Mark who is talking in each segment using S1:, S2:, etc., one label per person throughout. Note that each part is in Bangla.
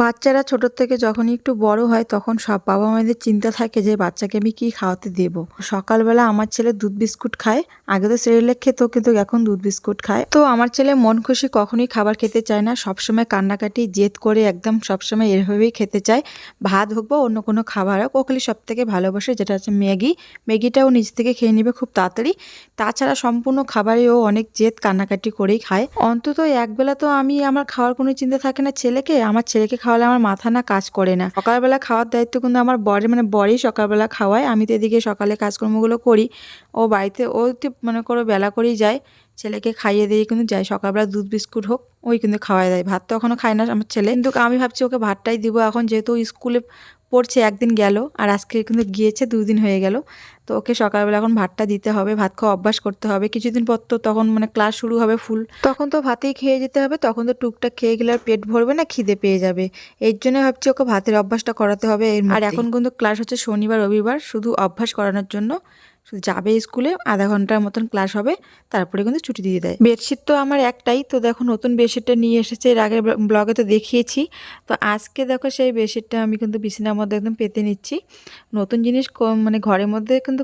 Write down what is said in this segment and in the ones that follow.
S1: বাচ্চারা ছোটোর থেকে যখনই একটু বড় হয়, তখন সব বাবা মায়েদের চিন্তা থাকে যে, বাচ্চাকে আমি কি খাওয়াতে দেব? সকালবেলা আমার ছেলে দুধ বিস্কুট খায়। আগে তো সেরেলেক খেত, কিন্তু এখন দুধ বিস্কুট খায়। তো আমার ছেলে মন খুশি কখনোই খাবার খেতে চায় না। সবসময় কান্নাকাটি, জেদ করে একদম সবসময় এভাবেই খেতে চায়। ভাত হোক বা অন্য কোনো খাবার হোক, ও খালি সব থেকে ভালোবাসে, যেটা হচ্ছে ম্যাগি। ম্যাগিটাও নিজ থেকে খেয়ে নেবে খুব তাড়াতাড়ি। তাছাড়া সম্পূর্ণ খাবারে ও অনেক জেদ, কান্নাকাটি করেই খায়। অন্তত একবেলা তো আমি, আমার খাওয়ার কোনো চিন্তা থাকে না ছেলেকে। আমার ছেলেকে খাওয়ালে আমার মাথা না কাজ করে না। সকালবেলা খাওয়ার দায়িত্ব কিন্তু আমার বরের মানে বরই সকালবেলা খাওয়ায়। আমি তো এদিকে সকালে কাজকর্মগুলো করি। ও বাড়িতে, ও মানে করো বেলা করেই যায়। ছেলেকে খাইয়ে দিয়ে কিন্তু যায় সকালবেলা দুধ বিস্কুট হোক ওই কিন্তু খাওয়াই দেয়। ভাত তো এখনও খায় না আমার ছেলে। কিন্তু আমি ভাবছি ওকে ভাতটাই দিব। এখন যেহেতু স্কুলে পড়ছে একদিন গেল আর আজকে কিন্তু গিয়েছে দুদিন হয়ে গেল। তো ওকে সকালবেলা এখন ভাতটা দিতে হবে। ভাত খাওয়া অভ্যাস করতে হবে। কিছুদিন পর তো তখন মানে ক্লাস শুরু হবে ফুল। তখন তো ভাতেই খেয়ে যেতে হবে। তখন তো টুকটাক খেয়ে গেলে আর পেট ভরবে না খিদে পেয়ে যাবে। এর জন্য ভাবছি ওকে ভাতের অভ্যাসটা করাতে হবে আর এখন কিন্তু ক্লাস হচ্ছে শনিবার রবিবার। শুধু অভ্যাস করানোর জন্য যাবে স্কুলে, আধা ঘণ্টার মতন ক্লাস হবে, তারপরে কিন্তু ছুটি দিয়ে দেয়। বেডশিট তো আমার একটাই, তো দেখো নতুন বেডশিটটা নিয়ে এসেছে, এর আগের ব্লগে তো দেখিয়েছি। তো আজকে দেখো সেই বেডশিটটা আমি কিন্তু বিছানার মধ্যে একদম পেতে নিচ্ছি। নতুন জিনিস মানে ঘরের মধ্যে কিন্তু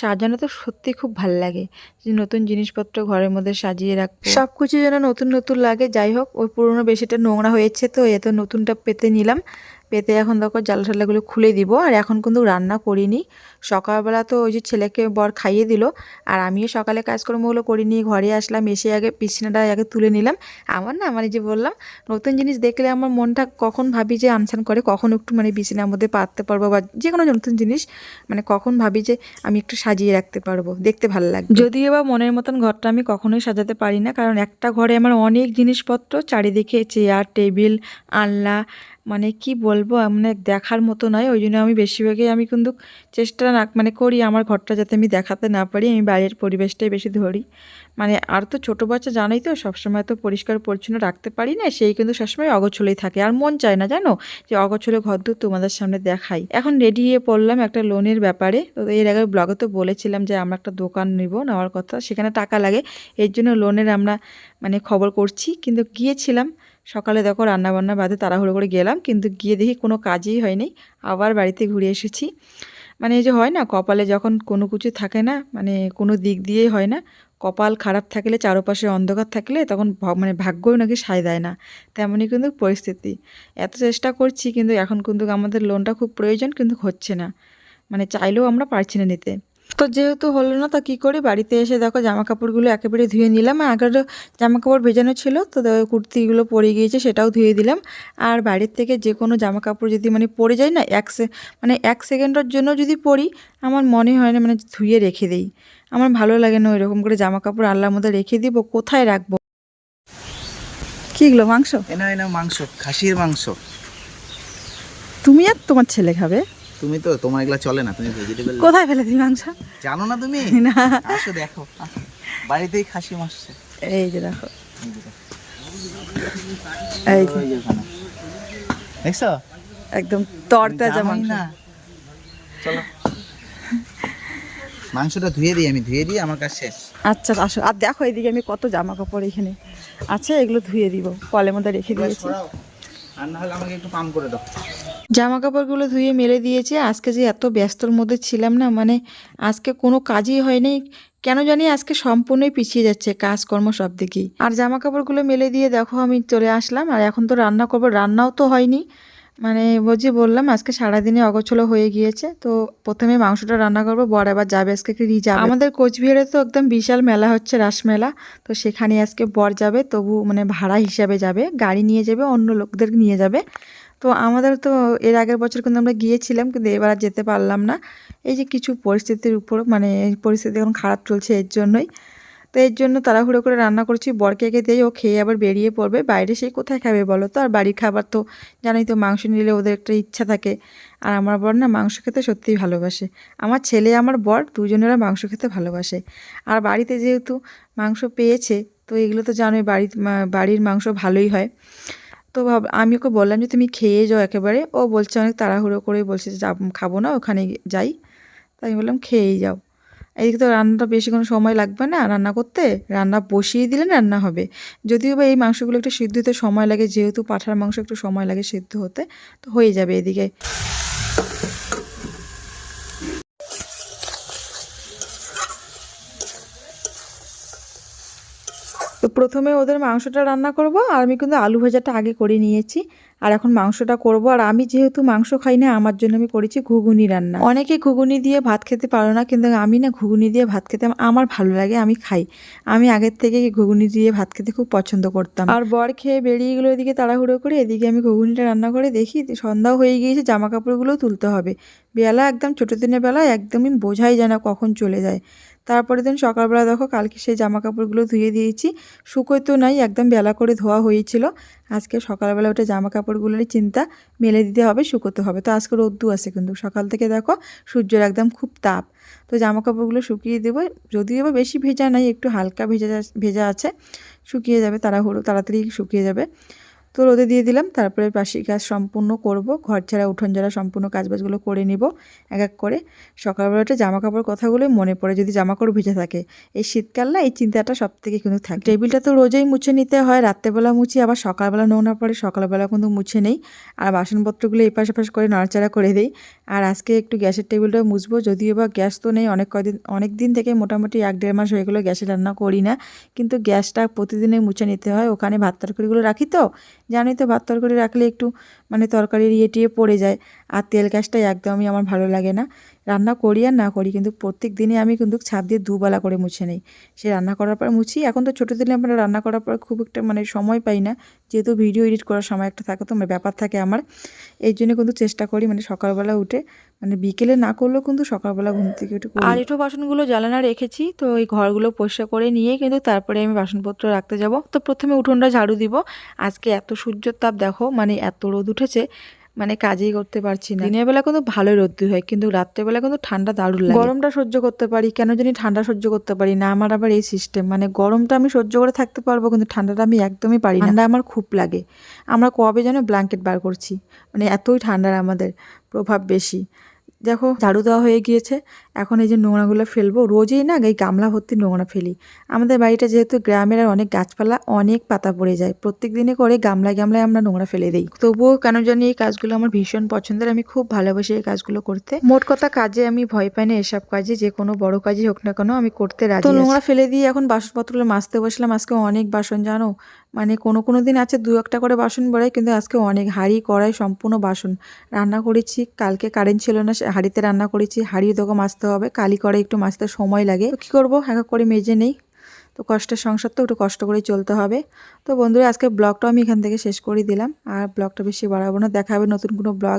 S1: সাজানো তো সত্যি খুব ভালো লাগে। যে নতুন জিনিসপত্র ঘরের মধ্যে সাজিয়ে রাখ সব কিছু যেন নতুন নতুন লাগে। যাই হোক, ওই পুরোনো বেডশিটটা নোংরা হয়েছে, তো এ তো নতুনটা পেতে নিলাম। পেতে এখন দেখো জাল ঠাল্লাগুলো খুলে দিব, আর এখন কিন্তু রান্না করিনি। সকালবেলা তো ওই যে ছেলেকে বর খাইয়ে দিল, আর আমিও সকালে কাজকর্মগুলো করিনি, ঘরে আসলাম, এসে আগে বিছানাটা আগে তুলে নিলাম। আমার না মানে যে বললাম, নতুন জিনিস দেখলে আমার মনটা কখন ভাবি যে আনসান করে, কখন একটু মানে বিছানার মধ্যে পাততে পারব, বা যে কোনো নতুন জিনিস মানে কখন ভাবি যে আমি একটু সাজিয়ে রাখতে পারব, দেখতে ভালো লাগে যদিও বা মনের মতন ঘরটা আমি কখনোই সাজাতে পারি না, কারণ একটা ঘরে আমার অনেক জিনিসপত্র, চারিদিকে চেয়ার, টেবিল, আলনা মানে কি বলব মানে দেখার মতো নয়। ওই জন্য আমি বেশিরভাগই আমি কিন্তু চেষ্টা না মানে করি আমার ঘরটা যাতে আমি দেখাতে না পারি, আমি বাইরের পরিবেশটাই বেশি ধরি। মানে আর তো ছোটো বাচ্চা জানোই তো, সবসময় তো পরিষ্কার পরিচ্ছন্ন রাখতে পারি না, সেই কিন্তু সবসময় অগোছলেই থাকে। আর মন চায় না, জানো? যে অগোছলে ঘর দূর তোমাদের সামনে দেখাই। এখন রেডি হয়ে পড়লাম একটা লোনের ব্যাপারে। তো এর আগে ব্লগে তো বলেছিলাম যে আমরা একটা দোকান নিব নেওয়ার কথা, সেখানে টাকা লাগে। এর জন্য লোনের আমরা মানে খবর করছি। কিন্তু গিয়েছিলাম সকালে দেখো রান্নাবান্না বাদে তাড়াহুড়ো করে গেলাম, কিন্তু গিয়ে দেখি কোনো কাজই হয়নি। আবার বাড়িতে ঘুরে এসেছি। মানে এই যে হয় না, কপালে যখন কোনো কিছু থাকে না মানে কোনো দিক দিয়েই হয় না, কপাল খারাপ থাকলে, চারপাশে অন্ধকার থাকলে তখন মানে ভাগ্যও নাকি সায় দেয় না। তেমনই কিন্তু পরিস্থিতি। এত চেষ্টা করছি, কিন্তু এখন কিন্তু আমাদের লোনটা খুব প্রয়োজন, কিন্তু হচ্ছে না। মানে চাইলেও আমরা পারছি না নিতে। তো যেহেতু হলো না তা কী করি? বাড়িতে এসে দেখো জামা কাপড়গুলো একেবারে ধুয়ে নিলাম। আগের জামা কাপড় ভেজানো ছিল তো কুর্তিগুলো পরে গিয়েছে সেটাও ধুয়ে দিলাম। আর বাড়ির থেকে যে কোনো জামা কাপড় যদি মানে পরে যায় না এক সে মানে এক সেকেন্ডের জন্য যদি পরি আমার মনে হয় না মানে ধুয়ে রেখে দেই। আমার ভালো লাগে না ওইরকম করে জামা কাপড় আল্লাহর মধ্যে রেখে দিব কোথায় রাখব? কীগুলো মাংস?
S2: এনা এনা মাংস খাসির মাংস।
S1: তুমি আর তোমার ছেলে খাবে?
S2: তুমি তো তোমার এগুলা চলে না তুমি ভেজিটেবল
S1: কোথায় ফেলে দিই মাংস?
S2: জানো না তুমি?
S1: না।
S2: আসো দেখো। বাড়িতেই খাসি মাসছে
S1: এই যে দেখো। এই যে
S2: দেখছ?
S1: একদম তরতাজা মাংস
S2: না। চলো। মাংসটা ধুয়ে দিই আমি ধুয়ে দিই আমার কাজ শেষ।
S1: আচ্ছা আসো। আর দেখো এদিকে আমি কত জামা কাপড় এখানে। আছে এগুলো ধুয়ে দিব। কলের মধ্যে রেখে দিয়েছি।
S2: আর না হলে আমাকে একটু পাম করে দাও।
S1: জামা কাপড়গুলো ধুয়ে মেলে দিয়েছি। আজকে যে এত ব্যস্তর মধ্যে ছিলাম না মানে আজকে কোনো কাজই হয়নি। কেন জানি আজকে সম্পূর্ণই পিছিয়ে যাচ্ছে কাজকর্ম সব দিকেই আর জামা কাপড়গুলো মেলে দিয়ে দেখো আমি চলে আসলাম। আর এখন তো রান্না করব, রান্নাও তো হয়নি। মানে বুঝি বললাম, আজকে সারাদিনে অগোছলো হয়ে গিয়েছে। তো প্রথমে মাংসটা রান্না করব বর আবার যাবে আজকে কি রিজার্ভ আমাদের কোচবিহারে তো একদম বিশাল মেলা হচ্ছে রাসমেলা তো সেখানে আজকে বর যাবে, তবু মানে ভাড়া হিসাবে যাবে। গাড়ি নিয়ে যাবে, অন্য লোকদের নিয়ে যাবে। তো আমাদের তো এর আগের বছর কিন্তু আমরা গিয়েছিলাম, কিন্তু এবার আর যেতে পারলাম না। এই যে কিছু পরিস্থিতির উপর মানে পরিস্থিতি এখন খারাপ চলছে এর জন্যই। তো এর জন্য তাড়াহুড়ো করে রান্না করছি, বরকে একে দিয়ে ও খেয়ে আবার বেরিয়ে পড়বে। বাইরে সেই কোথায় খাবে বলো তো? আর বাড়ির খাবার তো জানোই তো, মাংস নিলে ওদের একটা ইচ্ছা থাকে। আর আমার বর না মাংস খেতে সত্যিই ভালোবাসে। আমার ছেলে, আমার বর দুজনেরা মাংস খেতে ভালোবাসে। আর বাড়িতে যেহেতু মাংস পেয়েছে, তো এগুলো তো জানোই বাড়ির বাড়ির মাংস ভালোই হয়। তো ভাব, আমি ওকে বললাম যে, তুমি খেয়ে যাও একেবারে। ও বলছে অনেক তাড়াহুড়ো করে বলছে যে খাব না, ওখানে যাই। তাই আমি বললাম, খেয়েই যাও। এদিকে তো রান্নাটা বেশি কোনো সময় লাগবে না রান্না করতে, রান্না বসিয়ে দিলে রান্না হবে। যদিও বা এই মাংসগুলো একটু সিদ্ধ হতে সময় লাগে, যেহেতু পাঠার মাংস একটু সময় লাগে সিদ্ধ হতে, তো হয়ে যাবে এদিকে। তো প্রথমে ওদের মাংসটা রান্না করব আর আমি কিন্তু আলু ভাজাটা আগে করে নিয়েছি। আর এখন মাংসটা করব। আর আমি যেহেতু মাংস খাই না, আমার জন্য আমি করেছি ঘুগুনি রান্না। অনেকে ঘুগুনি দিয়ে ভাত খেতে পারো না, কিন্তু আমি না ঘুগুনি দিয়ে ভাত খেতে আমার ভালো লাগে, আমি খাই। আমি আগের থেকে ঘুগুনি দিয়ে ভাত খেতে খুব পছন্দ করতাম। আর বর খেয়ে বেরিয়ে গেলো এদিকে তাড়াহুড়ো করে, এদিকে আমি ঘুগুনিটা রান্না করে দেখি সন্ধ্যাও হয়ে গিয়েছে জামা কাপড়গুলোও তুলতে হবে। বেলা একদম ছোটো দিনের বেলা একদমই বোঝাই যায় না কখন চলে যায়। তারপরে দিন সকালবেলা দেখো কালকে সেই জামা কাপড়গুলো ধুয়ে দিয়েছি। শুকোয় তো নাই, একদম বেলা করে ধোয়া হয়েছিল। আজকে সকালবেলা ওটা জামা কাপড়গুলোরই চিন্তা, মেলে দিতে হবে, শুকোতে হবে। তো আজকে রোদ্দু আছে কিন্তু, সকাল থেকে দেখো সূর্যের একদম খুব তাপ। তো জামা কাপড়গুলো শুকিয়ে দেবো, যদিও বা বেশি ভেজা নাই, একটু হালকা ভেজা ভেজা আছে, শুকিয়ে যাবে, তাড়াহুড়ো, তাড়াতাড়ি শুকিয়ে যাবে। তো রোদে দিয়ে দিলাম, তারপরে বাসি কাজ সম্পূর্ণ করব। ঘর ছাড়া, উঠোন ছাড়া সম্পূর্ণ কাজবাজগুলো করে নিব এক এক করে। সকালবেলাটা জামা কাপড় কথাগুলোই মনে পড়ে যদি জামা কাপড় ভেজে থাকে। এই শীতকাল না, এই চিন্তাটা সব থেকে কিন্তু থাকে। টেবিলটা তো রোজই মুছে নিতে হয়, রাত্রেবেলা মুছি, আবার সকালবেলা নোংরা পড়ে সকালবেলা কিন্তু মুছে নেই। আর বাসনপত্রগুলো এপাশ এপাশ করে নাড়াচাড়া করে দেই। আর আজকে একটু গ্যাসের টেবিলটা মুছবো, যদিও বা গ্যাস তো নেই, অনেক কদিন অনেক দিন থেকে মোটামুটি এক দেড় মাস হয়ে গেলো গ্যাসে রান্না করি না। কিন্তু গ্যাসটা প্রতিদিনে মুছে নিতে হয়, ওখানে ভাত তরকারিগুলো রাখি তো জানোই তো, ভাত তরকারি রাখলে একটু মানে তরকারির ইয়ে টিয়ে পড়ে যায়। আর তেল গ্যাসটাই একদমই আমার ভালো লাগে না। রান্না করি আর না করি, কিন্তু প্রত্যেক দিনে আমি কিন্তু ছাদ দিয়ে দুবেলা করে মুছে নেই। সে রান্না করার পর মুছি, এখন তো ছোটো দিনে আমরা রান্না করার পর খুব একটা মানে সময় পাই না। যেহেতু ভিডিও এডিট করার সময় একটা থাকে, তো মানে ব্যাপার থাকে আমার। এই জন্য কিন্তু চেষ্টা করি মানে সকালবেলা উঠে মানে বিকেলে না করলেও কিন্তু সকালবেলা ঘুম থেকে উঠে আর এঁঠো বাসনগুলো জ্বালানা রেখেছি, তো এই ঘরগুলো পরিষ্কার করে নিয়ে কিন্তু তারপরে আমি বাসনপত্র রাখতে যাব। তো প্রথমে উঠোনটা ঝাড়ু দিব। আজকে এত সূর্যের তাপ দেখো মানে এত রোদ উঠেছে। মানে কাজেই করতে পারছি না। দিনের বেলা কিন্তু ভালো রোদ্দুর হয় কিন্তু রাত্রেবেলা কিন্তু ঠান্ডা দারুণ লাগে। গরমটা সহ্য করতে পারি কেন জানি ঠান্ডা সহ্য করতে পারি না। আমার আবার এই সিস্টেম মানে গরমটা আমি সহ্য করে থাকতে পারব কিন্তু ঠান্ডাটা আমি একদমই পারি না। ঠান্ডা আমার খুব লাগে। আমরা কবে যেন ব্ল্যাঙ্কেট বার করছি। মানে এতই ঠান্ডার আমাদের প্রভাব বেশি। দেখো ঝাড়ু দেওয়া হয়ে গিয়েছে। এখন এই যে নোংরাগুলো ফেলব রোজই না এই গামলা ভর্তি নোংরা ফেলি। আমাদের বাড়িটা যেহেতু গ্রামের আর অনেক গাছপালা অনেক পাতা পড়ে যায়। প্রত্যেক দিনে করে গামলায় গামলায় আমরা নোংরা ফেলে দিই। তবুও কেন জানি এই কাজগুলো আমার ভীষণ পছন্দের। আমি খুব ভালোবাসি এই কাজগুলো করতে। মোট কথা কাজে আমি ভয় পাই না এসব কাজে যে কোনো বড় কাজই হোক না কেন আমি করতে রাজি তো নোংরা ফেলে দিয়ে এখন বাসনপত্রগুলো মাজতে বসলাম। আজকে অনেক বাসন জানো? মানে কোনো কোনো দিন আছে দু একটা করে বাসন বেড়াই, কিন্তু আজকে অনেক হাঁড়ি, কড়াই সম্পূর্ণ বাসন। রান্না করেছি, কালকে কারেন্ট ছিল না হাঁড়িতে রান্না করেছি, হাঁড়িও তোকে মাজতে হবে কালি কড়াই একটু মাজতে সময় লাগে। কী করব? এক করে মেজে নেই। তো কষ্টের সংসার তো, একটু কষ্ট করেই চলতে হবে। তো বন্ধুরা আজকে ব্লগটা আমি এখান থেকে শেষ করে দিলাম। আর ব্লগটা বেশি বাড়াবো না দেখা হবে নতুন কোনো ব্লগ।